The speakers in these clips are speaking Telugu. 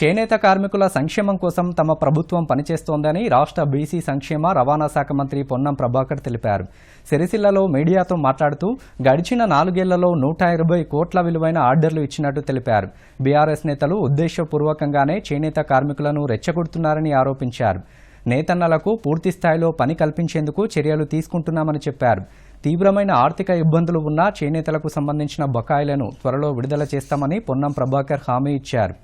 చేనేత కార్మికుల సంక్షేమం కోసం తమ ప్రభుత్వం పనిచేస్తోందని రాష్ట్ర బీసీ సంక్షేమ రవాణా శాఖ మంత్రి పొన్నం ప్రభాకర్ తెలిపారు. సిరిసిల్లలో మీడియాతో మాట్లాడుతూ గడిచిన నాలుగేళ్ళలో నూట ఇరవై కోట్ల విలువైన ఆర్డర్లు ఇచ్చినట్టు తెలిపారు. బీఆర్ఎస్ నేతలు ఉద్దేశపూర్వకంగానే చేనేత కార్మికులను రెచ్చగొడుతున్నారని ఆరోపించారు. నేతన్నలకు పూర్తి స్థాయిలో పని కల్పించేందుకు చర్యలు తీసుకుంటున్నామని చెప్పారు. తీవ్రమైన ఆర్థిక ఇబ్బందులు ఉన్న చేనేతలకు సంబంధించిన బకాయిలను త్వరలో విడుదల చేస్తామని పొన్నం ప్రభాకర్ హామీ ఇచ్చారు.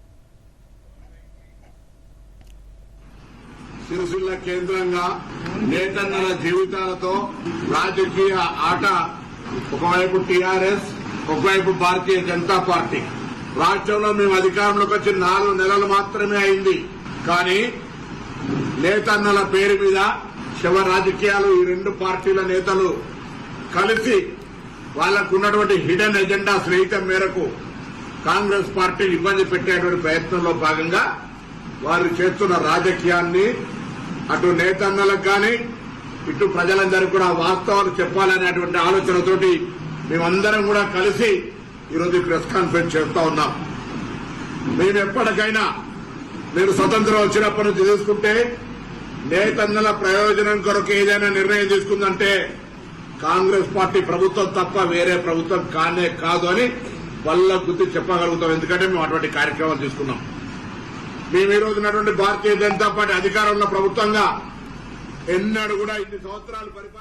సిరిసిల్ల కేంద్రంగా నేతన్నల జీవితాలతో రాజకీయ ఆట. ఒకవైపు టీఆర్ఎస్ ఒకవైపు భారతీయ జనతా పార్టీ. రాష్ట్రంలో మేము అధికారంలోకి వచ్చి నాలుగు నెలలు మాత్రమే అయింది. కానీ నేతన్నల పేరు మీద శివ రాజకీయాలు ఈ రెండు పార్టీల నేతలు కలిసి వాళ్ళకు ఉన్నటువంటి హిడెన్ ఎజెండా స్నేహితం మేరకు కాంగ్రెస్ పార్టీ ఇబ్బంది పెట్టేటువంటి ప్రయత్నంలో భాగంగా వారు చేస్తున్న రాజకీయాన్ని అటు నేతన్నలకు కానీ ఇటు ప్రజలందరికీ కూడా వాస్తవాలు చెప్పాలనేటువంటి ఆలోచనతోటి మేమందరం కూడా కలిసి ఈరోజు ప్రెస్ కాన్ఫరెన్స్ చేస్తా ఉన్నాం. మేము ఎప్పటికైనా మీరు స్వతంత్రం వచ్చినప్పటి నుంచి తీసుకుంటే నేతన్నల ప్రయోజనం కొరకు ఏదైనా నిర్ణయం తీసుకుందంటే కాంగ్రెస్ పార్టీ ప్రభుత్వం తప్ప వేరే ప్రభుత్వం కానే కాదు అని వల్ల గుర్తి చెప్పగలుగుతాం. ఎందుకంటే మేము అటువంటి కార్యక్రమాలు తీసుకున్నాం. మేము ఈ రోజు ఉన్నటువంటి భారతీయ జనతా పార్టీ అధికారంలో ప్రభుత్వంగా ఎన్నడూ కూడా ఇన్ని సంవత్సరాలు పరిపాలన